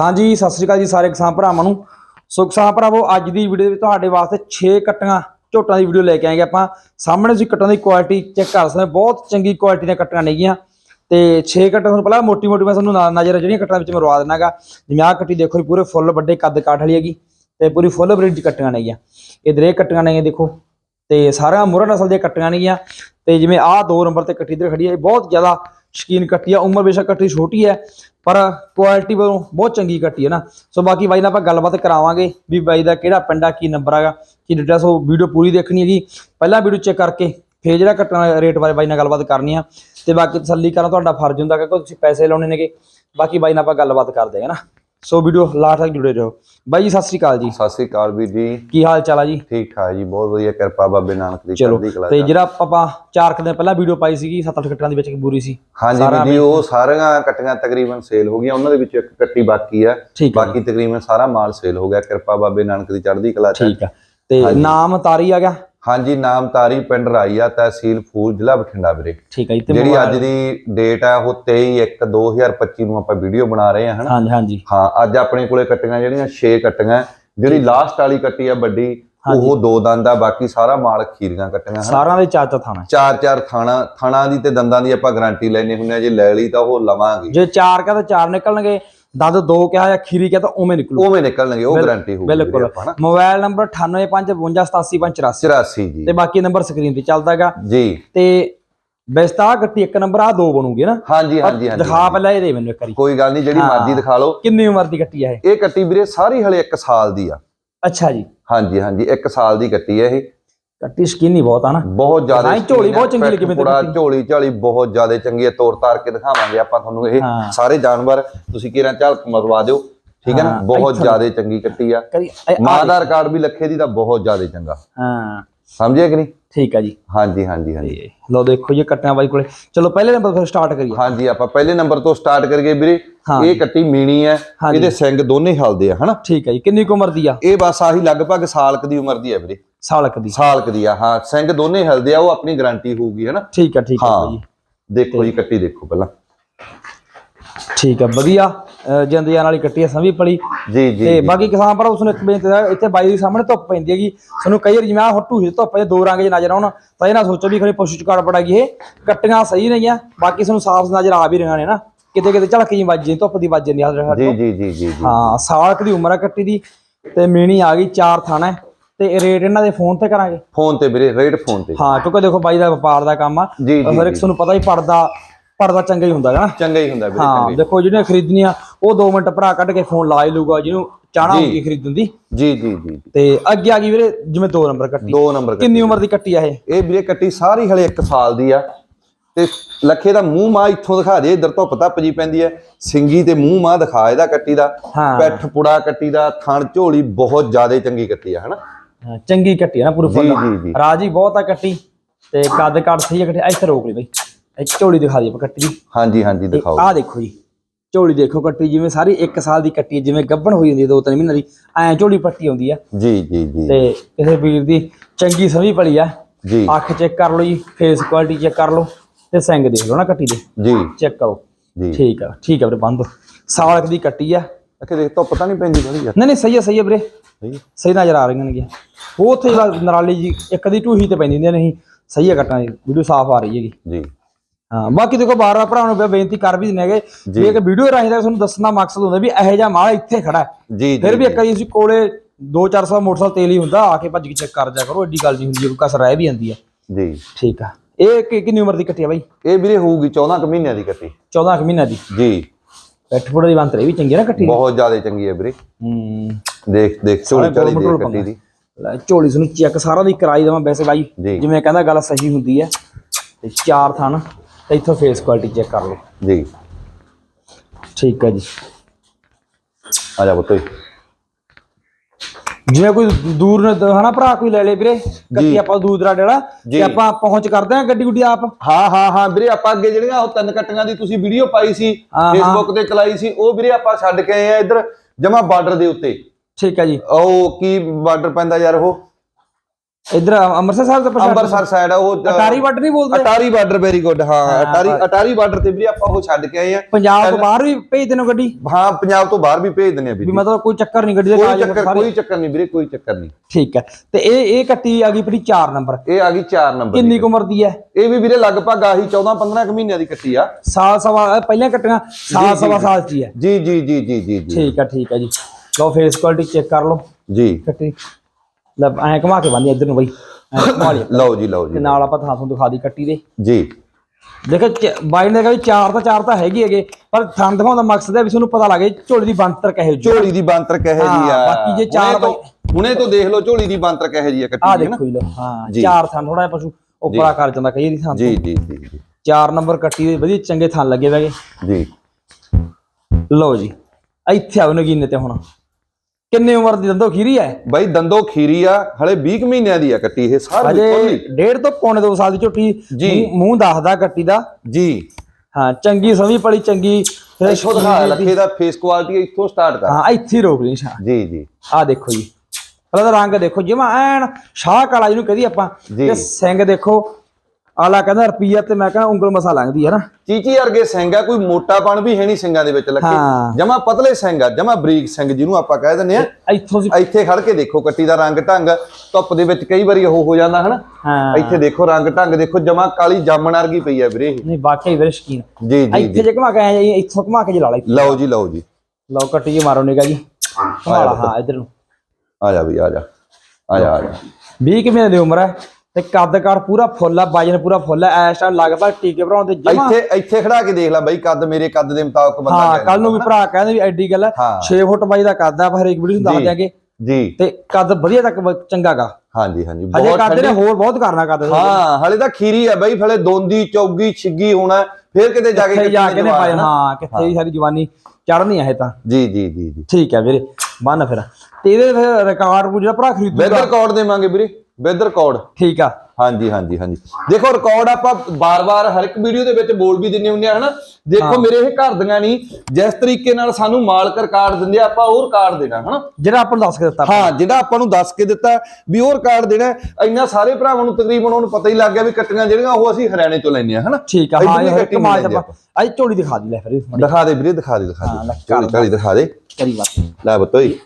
ਹਾਂਜੀ, ਸਤਿ ਸ੍ਰੀ ਅਕਾਲ ਜੀ ਸਾਰੇ ਕਿਸਾਨ ਭਰਾਵਾਂ ਨੂੰ। ਸੋ ਕਿਸਾਨ ਭਰਾਵੋ, ਅੱਜ ਦੀ ਵੀਡੀਓ ਵਿੱਚ ਤੁਹਾਡੇ ਵਾਸਤੇ 6 ਕੱਟੀਆਂ ਝੋਟਾਂ ਦੀ ਵੀਡੀਓ ਲੈ ਕੇ ਆਏਗੇ ਆਪਾਂ। ਸਾਹਮਣੇ ਤੁਸੀਂ ਕੱਟਾਂ ਦੀ ਕੁਆਲਿਟੀ ਚੈੱਕ ਕਰ ਸਕਦੇ ਬਹੁਤ ਚੰਗੀ ਕੁਆਲਿਟੀ ਦੀਆਂ ਕੱਟਾਂ ਨੇਗੀਆਂ। ਤੇ 6 ਕੱਟਾਂ ਤੁਹਾਨੂੰ ਪਹਿਲਾਂ ਮੋਟੀ ਮੋਟੀ ਮੈਂ ਤੁਹਾਨੂੰ ਨਜ਼ਰ ਜਿਹੜੀਆਂ ਕੱਟਾਂ ਵਿੱਚ ਮਰਵਾ ਦੇਣਾਗਾ ਜਿਵੇਂ ਆਹ ਕੱਟੀ ਦੇਖੋ ਜੀ, ਪੂਰੇ ਫੁੱਲ ਵੱਡੇ ਕੱਦ ਕਾਠ ਵਾਲੀ ਹੈਗੀ ਤੇ ਪੂਰੀ ਫੁੱਲ ਬਰੀਡ ਕੱਟੀਆਂ ਨੇਗੀਆਂ। ਇਧਰ ਇਹ ਕੱਟੀਆਂ ਨੇ ਦੇਖੋ। ਤੇ ਸਾਰਿਆਂ ਮੁਰਾ ਨਸਲ ਦੀਆਂ ਕੱਟੀਆਂ ਨੇਗੀਆਂ। ਤੇ ਜਿਵੇਂ ਆਹ ਦੋ ਨੰਬਰ ਤੇ ਕੱਟੀ ਇਧਰ ਖੜੀ ਹੈ ਬਹੁਤ ਜ਼ਿਆਦਾ ਸ਼ਕੀਨ ਕੱਟੀ ਆ। ਉਮਰ ਬੇਸ਼ੱਕ ਕੱਟੀ ਛੋਟੀ ਹੈ। ਪਰ ਕੁਆਲਿਟੀ ਵੱਲੋਂ ਬਹੁਤ ਚੰਗੀ ਕੱਟੀ ਹੈ ਨਾ। ਸੋ ਬਾਕੀ ਬਾਈ ਨਾਲ ਆਪਾਂ ਗੱਲਬਾਤ ਕਰਾਵਾਂਗੇ ਵੀ ਬਾਈ ਦਾ ਕਿਹੜਾ ਪਿੰਡ ਆ, ਕੀ ਨੰਬਰ ਹੈਗਾ, ਕੀ ਡਿਟੇਲ ਸੋ ਵੀਡੀਓ ਪੂਰੀ ਦੇਖਣੀ ਹੈਗੀ ਪਹਿਲਾਂ ਵੀਡੀਓ ਚੈੱਕ ਕਰਕੇ ਫੇਰ ਜਿਹੜਾ ਕੱਟਣਾ ਰੇਟ ਬਾਰੇ ਬਾਈ ਨਾਲ ਗੱਲਬਾਤ ਕਰਨੀ ਆ। ਤੇ ਬਾਕੀ ਤਸੱਲੀ ਕਰਨਾ ਤੁਹਾਡਾ ਫਰਜ਼ ਹੁੰਦਾ ਕਿ ਤੁਸੀਂ ਪੈਸੇ ਲਾਉਣੇ ਨੇਗੇ। ਬਾਕੀ ਬਾਈ ਨਾਲ ਆਪਾਂ ਗੱਲਬਾਤ ਕਰਦੇ ਹਾਂ ਨਾ। ਸੋ ਵੀਡੀਓ ਲਾਸਟ ਤੱਕ ਜੁੜੇ ਰਹੋ। ਬਾਈ ਜੀ ਸਤਿ ਸ੍ਰੀ ਅਕਾਲ ਜੀ। ਸਤਿ ਸ੍ਰੀ ਅਕਾਲ ਵੀਰ ਜੀ। ਕੀ ਹਾਲ ਚਾਲ ਆ ਜੀ? ਠੀਕ ਠਾਕ ਜੀ ਬਹੁਤ ਵਧੀਆ ਕਿਰਪਾ ਬਾਬੇ ਨਾਨਕ ਦੀ ਚੜ੍ਹਦੀ ਕਲਾ ਤੇ। ਜਿਹੜਾ ਆਪਾਂ ਚਾਰ ਕੁ ਦਿਨ ਪਹਿਲਾਂ ਵੀਡੀਓ ਪਾਈ ਸੀਗੀ 7-8 ਕੱਟਾਂ ਦੇ ਵਿੱਚ ਇੱਕ ਬੂਰੀ ਸੀ। ਹਾਂਜੀ ਵੀਰ ਜੀ ਉਹ ਸਾਰੀਆਂ ਕੱਟੀਆਂ ਤਕਰੀਬਨ ਸੇਲ ਹੋ ਗਈਆਂ ਉਹਨਾਂ ਦੇ ਵਿੱਚੋਂ ਇੱਕ ਕੱਟੀ ਬਾਕੀ ਆ। ਬਾਕੀ ਤਕਰੀਬਨ ਸਾਰਾ ਮਾਲ ਸੇਲ ਹੋ ਗਿਆ ਕਿਰਪਾ ਬਾਬੇ ਨਾਨਕ ਦੀ ਚੜ੍ਹਦੀ ਕਲਾ ਚ। ਠੀਕ ਆ। ਤੇ ਨਾਮ ਤਾਰੀ ਆ ਗਿਆ? ਹਾਂਜੀ ਨਾਮ ਤਾਰੀ ਪਿੰਡ ਰਾਈਆ ਤਹਿਸੀਲ ਫੂਲ ਜ਼ਿਲ੍ਹਾ ਬਠਿੰਡਾ ਵੀਰੇ। ਠੀਕ ਹੈ ਜੀ ਜਿਹੜੀ ਅੱਜ ਦੀ ਡੇਟ ਹੈ ਉਹ 23 1 2025 ਨੂੰ ਆਪਾਂ ਵੀਡੀਓ ਬਣਾ ਰਹੇ ਹਾਂ ਹਨਾ? ਹਾਂਜੀ ਹਾਂਜੀ। ਹਾਂ ਅੱਜ ਆਪਣੇ ਕੋਲੇ ਕੱਟੀਆਂ ਜਿਹੜੀਆਂ 6 ਕੱਟੀਆਂ ਜਿਹੜੀ ਲਾਸਟ ਵਾਲੀ ਕੱਟੀ ਆ ਵੱਡੀ ਉਹ ਦੋ ਦੰਦ ਆ ਬਾਕੀ ਸਾਰਾ ਮਾਲ ਖੀਰੀਆਂ ਕੱਟੀਆਂ ਹਨ? ਸਾਰਿਆਂ ਦੇ ਚਾਚਾ ਥਾਣਾ। ਚਾਰ ਚਾਰ ਥਾਣਾ ਥਾਣਾ ਦੀ ਤੇ ਦੰਦਾਂ ਦੀ ਆਪਾਂ ਗਾਰੰਟੀ ਲੈਣੇ ਹੁੰਦੇ ਆ ਜੇ ਲੈ ਲਈ ਤਾਂ ਉਹ ਲਵਾਂਗੇ। ਜੇ ਚਾਰ ਕਾ ਤਾਂ ਚਾਰ ਨਿਕਲਣਗੇ ਦੰਦ ਦੋ ਕਿਹਾ ਜਾਂ ਖੀਰੀ ਕਿਹਾ ਤਾਂ ਉਵੇਂ ਨਿਕਲੂ। ਉਵੇਂ ਨਿਕਲਣਗੇ ਉਹ ਗਾਰੰਟੀ ਹੋਊਗੀ ਬਿਲਕੁਲ। ਮੋਬਾਈਲ ਨੰਬਰ 9855588584 84 ਜੀ। ਤੇ ਬਾਕੀ ਨੰਬਰ ਸਕਰੀਨ ਤੇ ਚੱਲਦਾ ਹੈਗਾ ਜੀ। ਤੇ ਬੈਸਤਾ ਗੱਟੀ ਇੱਕ ਨੰਬਰ ਆ ਦੋ ਬਣੂਗੀ ਨਾ। ਹਾਂਜੀ ਹਾਂਜੀ ਹਾਂਜੀ ਦਿਖਾ ਪਹਿਲਾਂ ਇਹ ਦੇ ਮੈਨੂੰ ਇੱਕ ਵਾਰੀ। ਕੋਈ ਗੱਲ ਨਹੀਂ ਜਿਹੜੀ ਮਰਜ਼ੀ ਦਿਖਾ ਲਓ। ਕਿੰਨੀ ਉਮਰ ਦੀ ਗੱਟੀ ਆ ਇਹ? ਇਹ ਕੱਟੀ ਵੀਰੇ ਸਾਰੀ ਹਲੇ 1 ਸਾਲ ਦੀ ਆ। ਅੱਛਾ ਜੀ। ਹਾਂਜੀ ਹਾਂਜੀ 1 ਸਾਲ ਦੀ ਕੱਟੀ ਹੈ ਇਹ। ਗੱਟੀ ਸਕੀਨੀ ਬਹੁਤ ਆ ਨਾ। ਬਹੁਤ ਜ਼ਿਆਦਾ ਹਾਂ, ਝੋਲੀ ਬਹੁਤ ਚੰਗੀ ਲੱਗੀ ਮੈਨੂੰ ਪੂਰਾ ਕੱਟੀ। ਝੋਲੀ ਝਾਲੀ ਬਹੁਤ ਜ਼ਿਆਦਾ ਚੰਗੀ ਹੈ ਤੋਰ ਤਾਰ ਕੇ ਦਿਖਾਵਾਂਗੇ ਆਪਾਂ ਤੁਹਾਨੂੰ ਇਹ ਹਾਂ। ਸਾਰੇ ਜਾਨਵਰ। ਤੁਸੀਂ ਕਿਹੜਾ ਝਲਕ ਮਰਵਾ ਦਿਓ ਠੀਕ ਹੈ ਨਾ? ਹਾਂ, ਬਹੁਤ ਜ਼ਿਆਦਾ ਚੰਗੀ ਕੱਟੀ ਆ। ਕਰੀ ਮਾਂ ਦਾ ਰਿਕਾਰਡ ਵੀ ਲੱਖੇ ਦੀ ਤਾਂ ਬਹੁਤ ਜ਼ਿਆਦਾ ਚੰਗਾ। ਹਾਂ। ਸਮਝਿਆ ਕਿ ਨਹੀਂ? ਠੀਕ ਆ ਜੀ। ਹਾਂਜੀ ਹਾਂਜੀ ਹਾਂਜੀ। ਤੇ ਲਓ ਦੇਖੋ ਜੀ ਕੱਟਿਆਂ ਬਾਈ ਕੋਲੇ। ਚਲੋ ਪਹਿਲੇ ਨੰਬਰ ਤੋਂ ਸਟਾਰਟ ਕਰੀਏ। ਹਾਂਜੀ ਆਪਾਂ ਪਹਿਲੇ ਨੰਬਰ ਤੋਂ ਸਟਾਰਟ ਕਰੀਏ ਵੀਰੇ। ਹਾਂ। ਇਹ ਕੱਟੀ ਮੀਣੀ ਹੈ। ਹਾਂਜੀ। ਇਹਦੇ ਸਿੰਗ ਦੋਨੇ ਹਲਦੇ ਆ ਹਨਾ? ਠੀਕ ਹੈ ਜੀ। ਕਿੰਨੀ ਕੁ ਉਮਰ ਦੀ ਆ? ਇਹ ਬਸ ਆਹੀ ਲਗਭਗ ਸਾਲ ਕੁ ਦੀ ਉਮਰ ਦੀ ਹੈ ਵੀਰੇ। ਸਾਲਕ ਦੀ। ਸਾਲ ਕੁ ਦੀ ਆ ਹਾਂ। ਸਿੰਗ ਦੋਨੇ ਹਲਦੇ ਆ ਉਹ ਆਪਣੀ ਗਾਰੰਟੀ ਹੋਊਗੀ ਹਨਾ? ਠੀਕ ਆ ਠੀਕ ਆ ਹਾਂ। ਜੀ। ਦੇਖੋ ਜੀ ਕੱਟੀ ਦੇਖੋ ਪਹਿਲਾਂ। ਠੀਕ ਆ ਵਧੀਆ। ਅਹ ਜਿੰਦ ਜਾਨ ਵਾਲੀ ਕੱਟੀ ਆ ਸਮੀ ਪਲੀ। ਜੀ ਜੀ ਤੇ ਬਾਕੀ ਕਿਸਾਨ ਪਰ ਉਸ ਨੂੰ ਇੱਕ ਬੇਨਤੀ ਇੱਥੇ ਬਾਈ ਦੇ ਸਾਹਮਣੇ ਧੁੱਪ ਪੈਂਦੀ ਹੈਗੀ। ਤੁਹਾਨੂੰ ਕਈ ਵਾਰ ਜਿਵੇਂ ਆ ਹੱਟੂ ਹੀ ਧੁੱਪ ਜੇ ਦੋ ਰੰਗ ਚ ਨਜ਼ਰ ਆਉਣ ਤਾਂ ਇਹ ਨਾ ਸੋਚੋ ਵੀ ਖਰੇ ਪਸ਼ੂ ਚੁਕਾੜ ਪੜਾਗੀ ਇਹ। ਕੱਟੀਆਂ ਸਹੀ ਨੇਗੀਆਂ ਬਾਕੀ ਤੁਹਾਨੂੰ ਸਾਫ਼ ਨਜ਼ਰ ਆ ਵੀ ਰਹੀਆਂ ਨੇ ਨਾ। ਕਿਤੇ ਕਿਤੇ ਝਲਕ ਜੀ ਵੱਜ ਜਾਂਦੀ ਧੁੱਪ ਦੀ ਵੱਜ ਜਾਂਦੀ ਆ ਜੀ ਜੀ ਜੀ ਜੀ ਜੀ। ਹਾਂ ਸਾਲਕ ਦੀ ਉਮਰ ਆ ਕੱਟੀ ਦੀ ਤੇ ਮੀਣੀ ਆ ਗਈ ਚਾਰ ਥਾਣਾ ਤੇ ਰੇਟ ਇਹਨਾਂ ਦੇ ਫੋਨ ਤੇ ਕਰਾਂਗੇ। ਫੋਨ ਤੇ ਵੀਰੇ ਰੇਟ ਫੋਨ ਤੇ। ਹਾਂ ਕਿਉਂਕਿ ਦੇਖੋ ਬਾਈ ਦਾ ਵਪਾਰ ਦਾ ਕੰਮ ਆ। ਜੀ ਜੀ ਹਰ ਇੱਕ ਤੁਹਾਨੂੰ ਪਤਾ ਹੀ ਪੜਦਾ ਪੜਦਾ ਚੰਗਾ ਹੀ ਹੁੰਦਾ ਹੈ ਨਾ। ਚੰਗਾ ਹੀ ਹੁੰਦਾ ਵੀਰੇ ਹਾਂ ਦੇਖੋ ਜਿਹਨੇ ਖਰੀਦਣੀਆਂ ਉਹ 2 ਮਿੰਟ ਭਰਾ ਕੱਢ ਕੇ ਫੋਨ ਲਾ ਹੀ ਲੂਗਾ ਜਿਹਨੂੰ ਚਾਹਣਾ ਹੋਊਗੀ ਖਰੀਦਣ ਦੀ। ਜੀ ਜੀ ਜੀ। ਤੇ ਅੱਗੇ ਆ ਗਈ ਵੀਰੇ ਜਿਵੇਂ 2 ਨੰਬਰ ਕੱਟੀ। ਦੋ ਨੰਬਰ ਕੱਟੀ। ਕਿੰਨੀ ਉਮਰ ਦੀ ਕੱਟੀ ਆ ਇਹ? ਇਹ ਵੀਰੇ ਕੱਟੀ ਸਾਰੀ ਹਲੇ 1 ਸਾਲ ਦੀ ਆ। ਤੇ ਲੱਖੇ ਦਾ ਮੂੰਹ ਮਾਂ ਇੱਥੋਂ ਦਿਖਾ ਦੇ ਇਧਰ ਧੁੱਪ ਧੱਪ ਜੀ ਪੈਂਦੀ ਹੈ ਸਿੰਗੀ ਤੇ ਮੂੰਹ ਮਾਂ ਦਿਖਾ ਇਹਦਾ ਕੱਟੀ ਦਾ। ਪੈਠ ਪੁੜਾ ਕੱਟੀ ਦਾ ਥਣ ਝੋਲੀ ਬਹੁਤ ਜ਼ਿਆਦਾ ਚੰਗੀ ਕੱਟੀ ਆ ਹਨਾ? ਚੰਗੀ ਕੱਟੀ ਆ ਨਾ ਪੂਰੀ ਫੁੱਲ ਰਾਜੀ ਬਹੁਤ ਆ ਕੱਟੀ। ਤੇ ਕੱਦ ਕੱਟ ਸਹੀ ਆ ਕੱਟੀ ਇੱਥੇ ਰੋਕ ਲਈ ਬਈ। ਇਹ ਝੋਲੀ ਦਿਖਾ ਦੀ ਆਪਾਂ ਕੱਟੀ ਦੀ। ਹਾਂਜੀ ਹਾਂਜੀ ਦਿਖਾਓ। ਆਹ ਦੇਖੋ ਜੀ। ਝੋਲੀ ਦੇਖੋ ਕੱਟੀ ਜਿਵੇਂ ਸਾਰੀ 1 ਸਾਲ ਦੀ ਕੱਟੀ ਜਿਵੇਂ ਗੱਭਣ ਹੋਈ ਹੁੰਦੀ ਹੈ 2-3 ਮਹੀਨੇ ਦੀ ਐ ਝੋਲੀ ਪੱਟੀ ਆਉਂਦੀ ਆ ਜੀ ਜੀ ਜੀ। ਤੇ ਕਿਸੇ ਵੀਰ ਦੀ ਚੰਗੀ ਸਮੀ ਪਲੀ ਆ। ਜੀ। ਅੱਖ ਚੈੱਕ ਕਰ ਲਓ ਜੀ ਫੇਸ ਕੁਆਲਿਟੀ ਚੈੱਕ ਕਰ ਲਓ ਤੇ ਸਿੰਗ ਦੇਖ ਲਓ ਨਾ ਕੱਟੀ ਦੇ। ਜੀ। ਚੈੱਕ ਕਰੋ। ਜੀ। ਠੀਕ ਆ ਠੀਕ ਆ ਵੀਰੇ ਬੰਦ। ਸਾਲਕ ਦੀ ਕੱਟੀ ਆ। ਅਖੇ ਦੇਖ ਧੁੱਪ ਤਾਂ ਨਹੀਂ ਪੈਂਦੀ ਥੋੜੀ ਯਾਰ ਨਹੀਂ ਨਹੀਂ ਸਹੀ ਆ ਸਹੀ ਆ ਵੀਰੇ। ਸਹੀ। ਸਹੀ ਨਜ਼ਰ ਆ ਰਹੀਆਂ ਨੇ ਉਹ ਉੱਥੇ ਨਰਾਲੀ ਜੀ ਇੱਕ ਦੀ ਢੂਹੀ ਤੇ ਪੈਂਦੀ ਹੁੰਦੀਆਂ ਨਹੀਂ ਸਹੀ ਆ ਕੱਟਾਂ ਦੀ ਵੀਡੀਓ ਸਾਫ਼ ਆ ਰਹੀ ਹੈਗੀ। ਜੀ। ਹਾਂ ਬਾਕੀ ਦੇਖੋ ਬਾਰ ਬਾਰ ਭਰਾਵਾਂ ਨੂੰ ਬੇਨਤੀ ਕਰ ਵੀ ਦਿੰਦੇ ਹੈਗੇ। ਵੀ ਇੱਕ ਵੀਡੀਓ ਰਾਹੀਂ ਦਾ ਤੁਹਾਨੂੰ ਦੱਸਣ ਦਾ ਮਕਸਦ ਹੁੰਦਾ ਵੀ ਇਹੋ ਜਿਹਾ ਮਾਲ ਇੱਥੇ ਖੜਾ ਹੈ। ਜੀ ਫਿਰ ਵੀ ਇੱਕ ਵਾਰੀ ਅਸੀਂ ਕੋਲੇ 2-400 ਮੋਟਰਸਾਈਕਲ ਤੇਲ ਹੀ ਹੁੰਦਾ ਆ ਕੇ ਭੱਜ ਕੇ ਚੈੱਕ ਕਰ ਜਾ ਕਰੋ ਐਡੀ ਗੱਲ ਨਹੀਂ ਹੁੰਦੀ ਕੋਈ ਕਸਰ ਰਹਿ ਵੀ ਜਾਂਦੀ ਹੈ। ਜੀ। ਠੀਕ ਆ। ਇਹ ਕਿੰਨੀ ਉਮਰ ਦੀ ਕੱਟੀ ਆ ਬਾਈ? ਇਹ ਵੀਰੇ ਹੋਊਗੀ 14 ਕੁ ਮਹੀਨਿਆਂ ਦੀ ਕੱਟੀ। 14 ਕੁ ਮਹੀਨਿਆਂ ਦੀ। ਜੀ। ਫੁੱਟ ਦੀ ਬੰਤਰੇ ਵੀ ਚੰਗੀ ਆ ਨਾ ਕੱਟੀ ਬਹੁਤ ਜ਼ਿਆਦਾ ਚੰਗੀ ਹੈ ਵੀਰੇ। ਹੂੰ। ਦੇਖ ਦੇਖ ਝੋਲੀ ਚਾਲੀ ਦੇਖ ਕੱਟੀ ਦੀ। ਝੋਲੀ ਸੁਣੀ ਚੈੱਕ ਸਾਰਾ ਦੀ ਕਰਾਈ ਦਵਾਂ ਵੈਸੇ ਬਾਈ। ਜਿਵੇਂ ਕਹਿੰਦਾ ਗੱਲ ਸਹੀ ਹੁੰਦੀ ਹੈ। ਤੇ ਚਾਰ ਥਣ। ਤੇ ਇੱਥੋਂ ਫੇਸ ਕੁਆਲਿਟੀ ਚੈੱਕ ਕਰ ਲਓ। ਜੀ। ਠੀਕ ਹੈ ਜੀ। ਆ ਜਾ ਪੁੱਤੋ ਜਿਵੇਂ ਕੋਈ ਦੂਰ ਨੇ ਹਨਾ ਭਰਾ ਕੋਈ ਲੈ ਲੇ ਵੀਰੇ ਗੱਡੀ ਆਪਾਂ ਦੂਰ ਦਰਾਡੇ ਵਾਲਾ। ਤੇ ਆਪਾਂ ਪਹੁੰਚ ਕਰਦੇ ਹਾਂ ਗੱਡੀ ਗੁੱਡੀ ਆਪ। ਹਾਂ ਹਾਂ ਹਾਂ ਵੀਰੇ ਆਪਾਂ ਅੱਗੇ ਜਿਹੜੀਆਂ ਉਹ ਤਿੰਨ ਕੱਟੀਆਂ ਦੀ ਤੁਸੀਂ ਵੀਡੀਓ ਪਾਈ ਸੀ। ਫੇਸਬੁੱਕ ਤੇ ਚਲਾਈ ਸੀ ਉਹ ਵੀਰੇ ਆਪਾਂ ਛੱਡ ਕੇ ਆਏ ਆ ਇੱਧਰ ਜਮਾ ਬਾਰਡਰ ਦੇ ਉੱਤੇ। ਠੀਕ ਹੈ ਜੀ। ਉਹ ਕੀ ਬਾਰਡਰ ਪੈਂਦਾ ਯਾਰ ਉਹ? ਇਧਰ ਅੰਮ੍ਰਿਤਸਰ ਸਾਹਿਬ ਤੋਂ ਪਛਾਣ ਅੰਮ੍ਰਿਤਸਰ ਸਾਈਡ ਆ ਉਹ ਅਟਾਰੀ ਬਾਰਡਰ ਨਹੀਂ ਬੋਲਦੇ? ਅਟਾਰੀ ਬਾਰਡਰ ਵੈਰੀ ਗੁੱਡ ਹਾਂ ਅਟਾਰੀ ਅਟਾਰੀ ਬਾਰਡਰ ਤੇ ਵੀਰੇ ਆਪਾਂ ਉਹ ਛੱਡ ਕੇ ਆਏ ਆ। ਪੰਜਾਬ ਤੋਂ ਬਾਹਰ ਵੀ ਭੇਜ ਦੇਣੋ ਗੱਡੀ? ਹਾਂ ਪੰਜਾਬ ਤੋਂ ਬਾਹਰ ਵੀ ਭੇਜ ਦਿੰਦੇ ਆ ਵੀ ਮਤਲਬ ਕੋਈ ਚੱਕਰ ਨਹੀਂ ਗੱਡੀ ਦੇ ਕੋਈ ਚੱਕਰ ਕੋਈ ਚੱਕਰ ਨਹੀਂ ਵੀਰੇ ਕੋਈ ਚੱਕਰ ਨਹੀਂ। ਠੀਕ ਹੈ। ਤੇ ਇਹ ਇਹ ਕੱਟੀ ਆ ਗਈ ਆਪਣੀ 4 ਨੰਬਰ। ਇਹ ਆ ਗਈ 4 ਨੰਬਰ ਕਿੰਨੀ ਕੁ ਉਮਰ ਦੀ ਹੈ? ਇਹ ਵੀ ਵੀਰੇ ਲਗਭਗ ਆਹੀ 14 15 ਕੁ ਮਹੀਨਿਆਂ ਦੀ ਕੱਟੀ ਆ। ਸਾਲ ਸਵਾ ਪਹਿਲਾਂ ਕੱਟੀਆਂ ਸਾਲ ਸਵਾ ਸਾਲ ਚ ਹੀ ਜੀ ਜੀ ਜੀ ਜੀ ਜੀ ਠੀਕ ਹੈ ਠੀਕ ਹੈ ਜੀ। ਲਓ ਫੇਸ ਕੁਆਲਿਟੀ ਚੈੱਕ ਕਰ ਲਓ। ਜੀ। ਕੱਟੀ। ਲੈ ਐਂ ਘੁਮਾ ਕੇ ਬੰਦੀ ਇੱਧਰ ਨੂੰ ਬਈ। ਐਂ ਘੁਮਾ ਲਈ ਲਓ ਜੀ ਲਓ ਤੇ ਜੀ ਨਾਲ ਆਪਾਂ ਤੁਹਾਨੂੰ ਦਿਖਾ ਦੀ ਕੱਟੀ ਦੇ। ਜੀ। ਦੇਖੋ ਚ- ਬਾਈ ਨੇ ਕਿਹਾ ਵੀ ਚਾਰ ਤਾਂ ਚਾਰ ਤਾਂ ਹੈਗੀ ਹੈਗੇ ਪਰ ਥਣ ਦਿਖਾਉਣ ਦਾ ਮਕਸਦ ਹੈ ਵੀ ਤੁਹਾਨੂੰ ਪਤਾ ਲੱਗੇ ਝੋਲੀ ਦੀ ਬੰਤਰ ਕਹੇ ਜੀ ਝੋਲੀ ਦੀ ਬਾਂਤਰ ਕਹੇ ਜੀ ਹਾਂ, ਆ। ਬਾਕੀ ਜੇ ਚਾਰ ਹੁਣੇ ਤੋਂ- ਹੁਣੇ ਤੋਂ ਦੇਖ ਲਓ ਝੋਲੀ ਦੀ ਬਾਂਤਰ ਕਹੇ ਜੀ ਆ ਆ ਕੱਟੀ ਦੀ ਨਾ? ਦੇਖੋ ਜੀ ਲਓ। ਹਾਂ ਜੀ। ਚਾਰ ਥਣ ਥੋੜਾ ਜਿਹਾ ਪਸ਼ੂ ਉੱਪਰਾ ਕਰ ਜਾਂਦਾ ਕਈ ਵਾਰੀ ਥਾਂ ਜੀ ਜੀ ਜੀ ਜੀ। ਚਾਰ ਨੰਬਰ ਕੱਟੀ ਦੇ ਵਧੀਆ ਚੰਗੇ ਥਣ ਲੱਗੇ ਵੈਗੇ ਜੀ। ਲਓ ਜੀ ਇੱਥੇ ਆਉ ਨਗੀਨੇ ਤੇ ਹੁਣ। ਕਿੰਨੇ ਉਮਰ ਦੀ ਦੰਦੋ ਖੀਰੀ ਹੈ? ਬਾਈ ਦੰਦੋ ਖੀਰੀ ਆ ਹਲੇ 20 ਕੁ ਮਹੀਨਿਆਂ ਦੀ ਆ ਕੱਟੀ ਇਹ ਸਾਰੀ ਖੁੱਲੀ ਡੇਢ ਤੋਂ ਪੌਣੇ ਦੋ ਸਾਲ ਦੀ ਝੋਟੀ। ਮੂੰਹ- ਦੱਸਦਾ ਕੱਟੀ ਦਾ। ਜੀ। ਹਾਂ ਚੰਗੀ ਸਵੀ ਪਲੀ ਚੰਗੀ ਫਿਰ ਇੱਥੋਂ ਦਿਖਾ ਲੱਖੇ ਦਾ ਫੇਸ ਕੁਆਲਿਟੀ ਇੱਥੋਂ ਸਟਾਰਟ ਕਰ। ਹਾਂ ਇੱਥੇ ਰੋਕ ਲਈ ਸ਼ਾ ਜੀ ਜੀ। ਆ ਦੇਖੋ ਜੀ। ਉਹਦਾ ਰੰਗ ਦੇਖੋ ਜਿਵੇਂ ਐਨ ਸ਼ਾਹ ਕਾਲਾ ਜਿਹਨੂੰ ਕਹਦੀ ਆਪਾਂ। ਤੇ ਸਿੰਘ ਦੇਖੋ ਆਲਾ ਕਹਿੰਦਾ ਰੁਪਈਆ ਤੇ ਮੈਂ ਕਹਿੰਦਾ ਉਂਗਲ ਮਸਾ ਲੰਘਦੀ ਹੈ ਨਾ। ਚੀਚੀ ਵਰਗੇ ਸਿੰਘ ਆ ਕੋਈ ਮੋਟਾਪਣ ਵੀ ਹੈ ਨਹੀਂ ਸਿੰਘਾਂ ਦੇ ਵਿੱਚ ਲੱਗੇ। ਜਮਾ ਪਤਲੇ ਸਿੰਘ ਆ ਜਮਾ ਬਰੀਕ ਸਿੰਘ ਜਿਹਨੂੰ ਆਪਾਂ ਕਹਿ ਦਿੰਦੇ ਆ। ਇੱਥੋਂ ਸੀ ਇੱਥੇ ਖੜ ਕੇ ਦੇਖੋ ਕੱਟੀ ਦਾ ਰੰਗ ਢੰਗ ਧੁੱਪ ਦੇ ਵਿੱਚ ਕਈ ਵਾਰੀ ਉਹ ਹੋ ਜਾਂਦਾ ਹਨਾ। ਹਾਂ। ਇੱਥੇ ਦੇਖੋ ਰੰਗ ਢੰਗ ਦੇਖੋ ਜਮਾ ਕਾਲੀ ਜਾਮਣ ਵਰਗੀ ਪਈ ਆ ਵੀਰੇ ਨਹੀਂ ਵਾਕਈ ਵੀਰੇ ਸ਼ਕੀਨ। ਜੀ ਜੀ ਇੱਥੇ ਜੇ। ਘੁਮਾ ਕੇ ਆਇਆ ਜੀ ਇੱਥੋਂ ਘੁਮਾ ਕੇ ਜੇ ਲਾ। ਲਓ ਜੀ ਲਓ ਜੀ। ਲਓ ਕੱਟੀ ਜੀ ਮਾਰੋ ਨਿਕਾ ਜੀ। ਹਾਂ ਇਧਰ ਨੂੰ। ਆ ਜਾ ਵੀ ਆ ਜਾ। ਆ ਜਾ ਆ ਜਾ। 20 ਕਿ ਮਹੀਨੇ ਦੀ ਉਮਰ ਹੈ। ਤੇ ਕੱਦ ਕਾਰ ਪੂਰਾ ਫੁੱਲ ਆ ਵਜਨ ਪੂਰਾ ਫੁੱਲ ਹੈ ਐਸ ਟਾਈਮ ਲਗਭਗ ਟੀਕੇ ਭਰਾਉਣ ਤੇ ਜਮਾ। ਇੱਥੇ ਇੱਥੇ ਖੜਾ ਕੇ ਦੇਖ ਲੈ ਬਾਈ ਕੱਦ ਮੇਰੇ ਕੱਦ ਦੇ ਮੁਤਾਬਕ ਬੰਦਾ ਹਾਂ ਕੱਲ ਨੂੰ ਵੀ ਭਰਾ ਕਹਿੰਦੇ ਵੀ ਐਡੀ ਗੱਲ ਹਾਂ। 6 ਫੁੱਟ ਬਾਈ ਦਾ ਕੱਦ ਆ ਆਪਾਂ ਹਰੇਕ ਵੀਡੀਓ ਨੂੰ ਦੱਸ। ਦਿਆਂਗੇ। ਜੀ। ਤੇ ਕੱਦ ਵਧੀਆ ਤੱਕ ਚੰਗਾਗਾ ਹਾਂਜੀ ਹਾਂਜੀ ਹਜੇ ਬਹੁਤ ਕੱਦ ਨੇ ਹੋਰ ਬਹੁਤ ਕਰਨਾ ਕੱਦ ਹਾਂ ਹਲੇ ਤਾਂ ਖੀਰੀ ਆ ਬਾਈ ਫਲੇ ਦੋਂਦੀ ਚੌਗੀ ਛਿੱਗੀ ਹੋਣਾ ਫਿਰ ਕਿਤੇ ਜਾ ਕੇ ਕਿੱਥੇ ਜਾ ਕੇ ਨੇ ਨਾ। ਹਾਂ ਕਿੱਥੇ ਸਾਰੀ ਜਵਾਨੀ ਚੜਨੀ ਹੈ ਇਹ ਤਾਂ। ਜੀ ਜੀ ਜੀ ਜੀ। ਠੀਕ ਹੈ ਵੀਰੇ ਬੰਨ ਫਿਰ। ਤੇ ਇਹਦੇ ਫਿਰ ਰਿਕਾਰਡ ਨੂੰ ਜਿਹੜਾ ਭਰਾ ਖਰੀਦੂਗਾ। ਰਿਕਾਰਡ ਦੇਵਾਂਗੇ ਵੀਰੇ। ਵਿਦ ਰਿਕਾਰਡ ਠੀਕ ਆ। ਹਾਂਜੀ ਹਾਂਜੀ ਹਾਂਜੀ। ਦੇਖੋ ਰਿਕਾਰਡ ਆਪਾਂ ਬਾਰ-ਬਾਰ ਹਰ ਇੱਕ ਵੀਡੀਓ ਦੇ ਵਿੱਚ ਬੋਲ ਵੀ ਦਿੰਨੇ ਹੁੰਦੇ ਆ ਹਨਾ? ਦੇਖੋ ਮੇਰੇ ਇਹ ਘਰ ਦੀਆਂ ਨਹੀਂ ਜਿਸ ਤਰੀਕੇ ਨਾਲ ਸਾਨੂੰ ਮਾਲਕ ਰਿਕਾਰਡ ਦਿੰਦੇ ਆ ਆਪਾਂ ਉਹ ਰਿਕਾਰਡ ਦੇਣਾ ਹਨਾ? ਜਿਹੜਾ ਆਪਾਂ ਨੂੰ ਦੱਸ ਕੇ ਦਿੱਤਾ ਹਾਂ ਜਿਹੜਾ ਆਪਾਂ ਨੂੰ ਦੱਸ ਕੇ ਦਿੱਤਾ ਵੀ ਉਹ ਰਿਕਾਰਡ ਦੇਣਾ। ਇੰਨਾ ਸਾਰੇ ਭਰਾਵਾਂ ਨੂੰ ਤਕਰੀਬਨ ਉਹਨੂੰ ਪਤਾ ਹੀ ਲੱਗ ਗਿਆ ਵੀ ਕੱਟੀਆਂ ਜਿਹੜੀਆਂ ਉਹ ਅਸੀਂ ਹਰਿਆਣੇ ਤੋਂ ਲੈਂਦੇ ਆ ਹਨਾ? ਠੀਕ ਆ ਹਾਂ ਇਹ ਕਮਾਲ ਆਪਾਂ। ਅੱਜ ਝੋਲੀ ਦਿਖਾ ਦੀ ਲੈ ਫਿਰ ਦਿਖਾ ਦੇ ਵੀਰੇ ਦਿਖਾ ਦੇ ਦਿਖਾ ਦੇ। ਝਾਲੀ ਦਿਖਾ ਦੇ। ਕਰੀ ਬਾਤ ਲੈ ਬਤੋਈ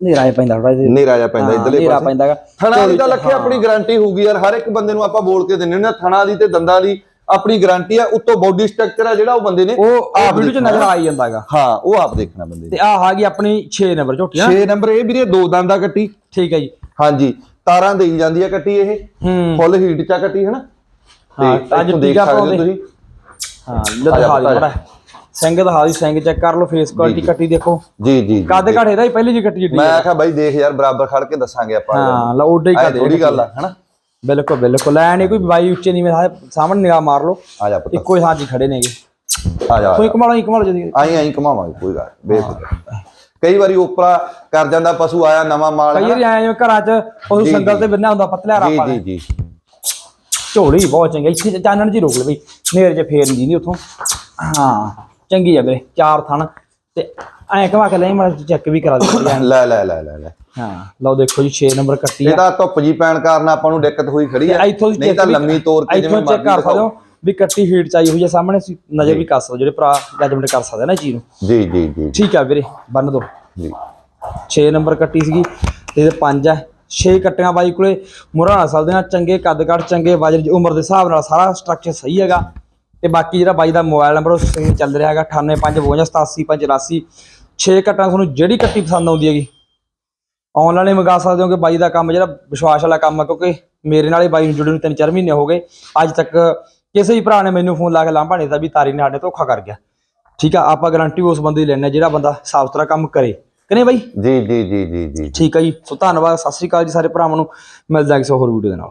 ਨੇਰਾ ਇਹ ਪੈਂਦਾ ਥੋੜਾ ਜਿਹਾ। ਨੇਰਾ ਜਾ ਪੈਂਦਾ ਇਧਰਲੇ ਨੇਰਾ ਪਾਸੇ। ਪੈਂਦਾਗਾ। ਥਣਾ ਦੀ ਤਾਂ ਲੱਖੇ ਆਪਣੀ ਗਾਰੰਟੀ ਹੋਊਗੀ ਯਾਰ ਹਰ ਇੱਕ ਬੰਦੇ ਨੂੰ ਆਪਾਂ ਬੋਲ ਕੇ ਦਿੰਨੇ ਹੁੰਦੇ ਆ ਥਣਾ ਦੀ ਤੇ ਦੰਦਾਂ ਦੀ ਆਪਣੀ ਗਾਰੰਟੀ ਆ ਉੱਤੋਂ ਬਾਡੀ ਸਟਰਕਚਰ ਆ ਜਿਹੜਾ ਉਹ ਬੰਦੇ ਨੇ ਉਹ ਆਪ ਵੀਡੀਓ ਚ। ਨਜ਼ਰ ਆ ਜਾਂਦਾਗਾ। ਹਾਂ ਉਹ ਆਪ ਦੇਖਣਾ ਬੰਦੇ ਤੇ ਆਹ ਆ ਗਈ ਆਪਣੀ 6 ਨੰਬਰ ਝੋਟੀ ਨਾ 6 ਨੰਬਰ ਇਹ ਵੀਰੇ ਦੋ ਦੰਦਾਂ ਕੱਟੀ। ਠੀਕ ਹੈ ਜੀ। ਹਾਂਜੀ ਤਾਰਾਂ ਦੇਈ ਜਾਂਦੀ ਆ ਕੱਟੀ ਇਹ। ਫੁੱਲ ਹੀਟ ਚਾ ਕੱਟੀ ਹਨਾ? ਹਾਂ, ਅੱਜ ਦੇਖ ਸਕਦੇ ਹੋ। ਤੁਸੀਂ। ਹਾਂ ਲੈ ਆ ਜਾ, ਦਿਖਾ ਦੀ ਜਾ। ਸਿੰਘ ਸਿੰਘ ਚੈੱਕ ਕਰ ਲਓ ਫੇਸ ਕੁਆਲਿਟੀ ਜੀ। ਕੱਟੀ ਦੇਖੋ। ਜੀ ਜੀ ਜੀ, ਕੱਦ ਜੀ। ਘਾਟੇ ਦਾ ਹੀ ਪਹਿਲੀ ਜੀ ਕੱਟੀ ਜਿੱਡੀ ਮੈਂ ਆਖਿਆ ਬਾਈ ਦੇਖ ਯਾਰ ਬਰਾਬਰ ਖੜ ਕੇ ਦੱਸਾਂਗੇ ਆਪਾਂ। ਹਾਂ ਲਾ ਓਡੇ ਹੀ ਕੱਦ ਥੋੜੀ ਗੱਲ ਆ ਹਨਾ? ਬਿਲਕੁਲ ਬਿਲਕੁਲ। ਐ ਨਹੀਂ ਕੋਈ ਬਾਈ ਉੱਚੇ ਨਹੀਂ ਮੇਰੇ ਸਾਹਮਣੇ ਨਿਗਾਹ ਮਾਰ ਲਓ। ਆ ਜਾ ਪੁੱਤ। ਇੱਕੋ ਹੀ ਥਾਂ 'ਚ ਹੀ ਖੜੇ ਨੇਗੇ। ਆ ਜਾ ਕੋਈ ਜਾ। ਕਮਾਲੋ ਹੀ ਕਮਾਲੋ ਜਦੀ ਆਈ ਆਈ ਕਮਾਵਾਂਗੇ ਕੋਈ ਗੱਲ ਬੇਫਿਕਰ। ਕਈ ਵਾਰੀ ਉਪਰਾ ਕਰ ਜਾਂਦਾ ਪਸ਼ੂ ਆਇਆ ਨਵਾਂ ਮਾਲ ਕਈ। ਵਾਰੀ ਆਏ ਜਿਵੇਂ ਘਰਾਂ 'ਚ ਉਹ ਜੀ, ਸੰਗਲ ਜੀ। ਤੇ ਬੰਨਿਆ ਹੁੰਦਾ ਪਤਲਾ ਜੀ ਰਾਪਾ ਜੀ ਜੀ। ਝੋਲੀ ਬਹੁਤ ਚੰਗੀ ਇੱਥੇ ਚਾਨਣ ਜੀ ਰੋਕ ਲੈ ਬਈ ਨੇਰ 'ਚ ਫੇਰ ਨਹੀਂ ਉੱਥੋਂ। ਹਾਂ। ਚੰਗੀ ਆ ਵੀਰੇ ਚਾਰ ਥਣ। ਤੇ ਐਂ ਕਮਾ ਕੇ ਲੈ ਮੈਂ ਚੈੱਕ ਵੀ ਕਰਾ ਦਿੱਤੀ। ਲੈ ਲੈ ਲੈ ਲੈ ਲੈ। ਹਾਂ ਲਓ ਦੇਖੋ ਜੀ 6 ਨੰਬਰ ਕੱਟੀ ਆ। ਤਾਂ ਧੁੱਪ ਜੀ ਪੈਣ ਕਾਰਨ ਆਪਾਂ ਨੂੰ ਦਿੱਕਤ ਹੋਈ ਖੜੀ ਦੀ ਨਹੀਂ ਤਾਂ ਲੰਮੀ ਤੋਰ ਕੇ ਜਿਵੇਂ ਚੈੱਕ ਕਰ ਸਕਦੇ ਹੋ ਵੀ ਕੱਟੀ ਹੀਟ ਚਾਈ ਹੋਈ ਹੈ ਸਾਹਮਣੇ ਨਜ਼ਰ ਵੀ ਕਰ ਸਕਦੇ ਜਿਹੜੇ ਭਰਾ ਜੱਜਮੈਂਟ ਕਰ ਸਕਦੇ ਆ ਨਾ ਚੀਜ਼ ਨੂੰ। ਜੀ ਜੀ ਜੀ ਠੀਕ ਆ ਵੀਰੇ ਬੰਨ ਦੋ ਜੀ। 6 ਨੰਬਰ ਕੱਟੀ ਸੀਗੀ ਤੇ ਇਹਦੇ 5 ਹੈ 6 ਕੱਟੀਆਂ ਬਾਈ ਕੋਲੇ ਮੁਰਾ ਨਸਲ ਦੇ ਨਾਲ ਚੰਗੇ ਕੱਦ ਕੱਟ ਚੰਗੇ ਵਜਨ ਉਮਰ ਦੇ ਹਿਸਾਬ ਨਾਲ ਸਾਰਾ ਸਟਰਕਚਰ ਸਹੀ ਹੈਗਾ। ਤੇ ਬਾਕੀ ਜਿਹੜਾ ਬਾਈ ਦਾ ਮੋਬਾਈਲ ਨੰਬਰ ਉਹ ਸਕਰੀਨ ਚੱਲ ਰਿਹਾ ਹੈਗਾ 9855878584 6 ਕੱਟਾਂ ਤੁਹਾਨੂੰ ਜਿਹੜੀ ਕੱਟੀ ਪਸੰਦ ਆਉਂਦੀ ਹੈਗੀ। ਆਨਲਾਈਨ ਹੀ ਮੰਗਾ ਸਕਦੇ ਹੋ ਕਿ ਬਾਈ ਦਾ ਕੰਮ ਜਿਹੜਾ ਵਿਸ਼ਵਾਸ ਵਾਲਾ ਕੰਮ ਹੈ ਕਿਉਂਕਿ ਮੇਰੇ ਨਾਲ ਹੀ ਬਾਈ ਨੂੰ ਜੁੜੇ ਨੂੰ 3-4 ਮਹੀਨੇ ਹੋ ਗਏ। ਅੱਜ ਤੱਕ ਕਿਸੇ ਵੀ ਭਰਾ ਨੇ ਮੈਨੂੰ ਫੋਨ ਲਾ ਕੇ ਲਾਂਭਾ ਨਹੀਂ ਦਿੱਤਾ ਵੀ ਤਾਰੀ ਨੇ ਸਾਡੇ ਧੋਖਾ ਕਰ ਗਿਆ। ਠੀਕ ਆ ਆਪਾਂ ਗਾਰੰਟੀ ਉਸ ਬੰਦੇ ਦੀ ਲੈਣੇ ਜਿਹੜਾ ਬੰਦਾ ਸਾਫ਼ ਸੁਥਰਾ ਕੰਮ ਕਰੇ। ਕਿ ਨਹੀਂ ਬਾਈ? ਜੀ ਜੀ ਜੀ ਜੀ ਜੀ। ਠੀਕ ਹੈ ਜੀ ਸੋ ਧੰਨਵਾਦ ਸਤਿ ਸ੍ਰੀ ਅਕਾਲ ਜੀ ਸਾਰੇ ਭਰਾਵਾਂ ਨੂੰ। ਮਿਲਦਾ ਕਿਸੇ ਹੋਰ ਵੀਡੀਓ ਦੇ ਨਾਲ।